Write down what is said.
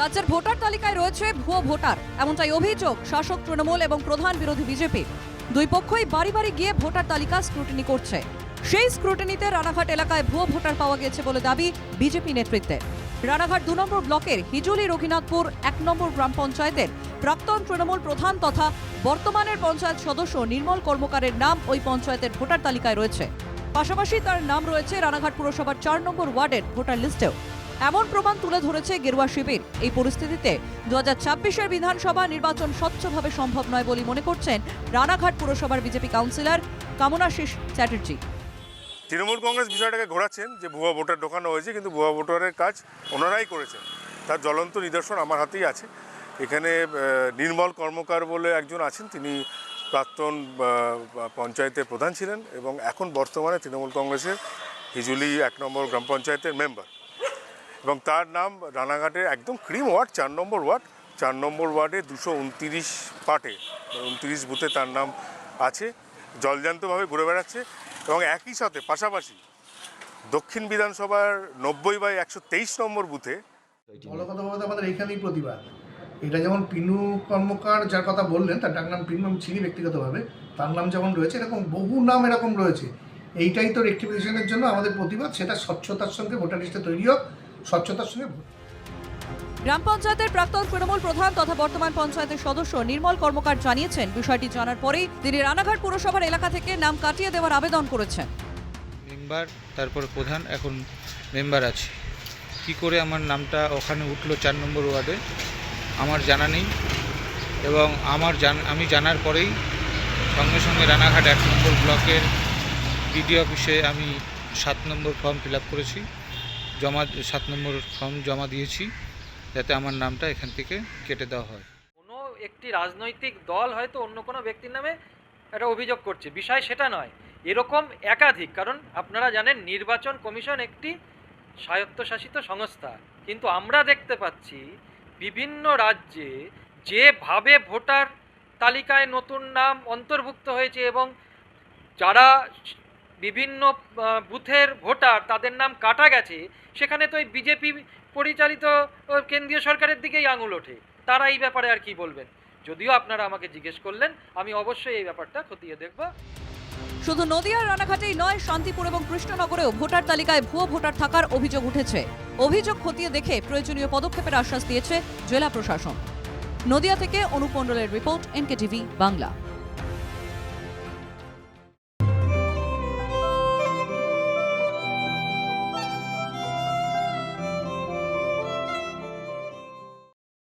রাজ্যের ভোটার তালিকায় রয়েছে ভুয়ো ভোটার, এমনটাই অভিযোগ শাসক তৃণমূল এবং প্রধান বিরোধী বিজেপি। দুই পক্ষই বাড়ি বাড়ি গিয়ে ভোটার তালিকা স্ক্রুটিনি করছে। সেই স্ক্রুটিনিতে রানাঘাট এলাকায় ভুয়ো ভোটার পাওয়া গেছে বলে দাবি বিজেপি নেতৃত্বে। রানাঘাট দু নম্বর ব্লকের হিজুলি রঘুনাথপুর এক নম্বর গ্রাম পঞ্চায়েতের প্রাক্তন তৃণমূল প্রধান তথা বর্তমানের পঞ্চায়েত সদস্য নির্মল কর্মকারের নাম ওই পঞ্চায়েতের ভোটার তালিকায় রয়েছে। পাশাপাশি তার নাম রয়েছে রানাঘাট পুরসভার চার নম্বর ওয়ার্ডের ভোটার লিস্টেও। এমন প্রমাণ তুলে ধরেছে গেরুয়া শিবির। এই পরিস্থিতিতে দু হাজার ছাব্বিশের বিধানসভা নির্বাচন স্বচ্ছভাবে সম্ভব নয় বলে মনে করছেন রানাঘাট পুরসভার বিজেপি কাউন্সিলর কামনাশিস চ্যাটার্জি। তৃণমূল কংগ্রেস বিষয়টাকে ঘোরাচ্ছেন যে ভুয়া ভোটার ঢোকানো হয়েছে, কিন্তু ভুয়া ভোটারের কাজ ওনারাই করেছেন। তার জ্বলন্ত নিদর্শন আমার হাতেই আছে। এখানে নির্মল কর্মকার বলে একজন আছেন, তিনি প্রাক্তন পঞ্চায়েতের প্রধান ছিলেন এবং এখন বর্তমানে তৃণমূল কংগ্রেসের হিজুলি এক নম্বর গ্রাম পঞ্চায়েতের মেম্বার। এবং তার নাম রানাঘাটের একদম ক্রিম ওয়ার্ড, চার নম্বর ওয়ার্ড, চার নম্বর ওয়ার্ডে দুশো উনতিরিশ পাটে উনতিরিশ বুথে তার নাম আছে জলজান্তভাবে ঘুরে বেড়াচ্ছে এবং একই সাথে পাশাপাশি দক্ষিণ বিধানসভার নব্বই বাই একশো তেইশ নম্বর বুথে কথা বলতে আমাদের এখানেই প্রতিবাদ। এটা যেমন পিনু কর্মকার যার কথা বললেন, তার ডাক নাম পিনু চিনি ব্যক্তিগতভাবে, তার নাম যেমন রয়েছে, এরকম বহু নাম এরকম রয়েছে। এইটাই তো রেক্টিফিকেশনের জন্য আমাদের প্রতিবাদ, সেটা স্বচ্ছতার সঙ্গে ভোটার লিস্টে তৈরি হোক স্বচ্ছতার সঙ্গে ভোট। গ্রাম পঞ্চায়েতের প্রাক্তন তৃণমূল প্রধান তথা বর্তমান পঞ্চায়েতের সদস্য নির্মল কর্মকার জানিয়েছেন বিষয়টি জানার পরেই তিনি রানাঘাট পুরসভার এলাকা থেকে নাম কাটিয়ে দেওয়ার আবেদন করেছেন। মেম্বার তারপর প্রধান এখন মেম্বার আছে। কি করে আমার নামটা ওখানে উঠল চার নম্বর ওয়ার্ডে আমার জানা নেই। এবং আমার জান আমি জানার পরেই সঙ্গে সঙ্গে রানাঘাট এক নম্বর ব্লকের বিডি অফিসে আমি সাত নম্বর ফর্ম ফিল আপ করেছি। জমা, সাত নম্বর ফর্ম জমা দিয়েছি, যাতে আমার নামটা এখান থেকে কেটে দেওয়া হয়। কোনো একটি রাজনৈতিক দল হয়তো অন্য কোনো ব্যক্তির নামে একটা অভিযোগ করছে। বিষয় সেটা নয়। এরকম একাধিক, কারণ আপনারা জানেন নির্বাচন কমিশন একটি স্বায়ত্তশাসিত সংস্থা। কিন্তু আমরা দেখতে পাচ্ছি বিভিন্ন রাজ্যে যেভাবে ভোটার তালিকায় নতুন নাম অন্তর্ভুক্ত হয়েছে এবং যারা বিভিন্ন বুথের ভোটার, তাদের নাম কাটা গেছে, সেখানে তো এই বিজেপি পরিচালিত কেন্দ্রীয় সরকারের দিকেই আঙুল ওঠে। তারা এই ব্যাপারে আর কি বলবেন? যদিও আপনারা আমাকে জিজ্ঞেস করলেন, আমি অবশ্যই এই ব্যাপারটা খতিয়ে দেখব। শুধু নদিয়ার রানাঘাটেই নয়, শান্তিপুর এবং কৃষ্ণনগরেও ভোটার তালিকায় ভুয়ো ভোটার থাকার অভিযোগ উঠেছে। অভিযোগ খতিয়ে দেখে প্রয়োজনীয় পদক্ষেপের আশ্বাস দিয়েছে জেলা প্রশাসন। নদিয়া থেকে অনুপ মণ্ডলের রিপোর্ট এনকে টিভি বাংলা।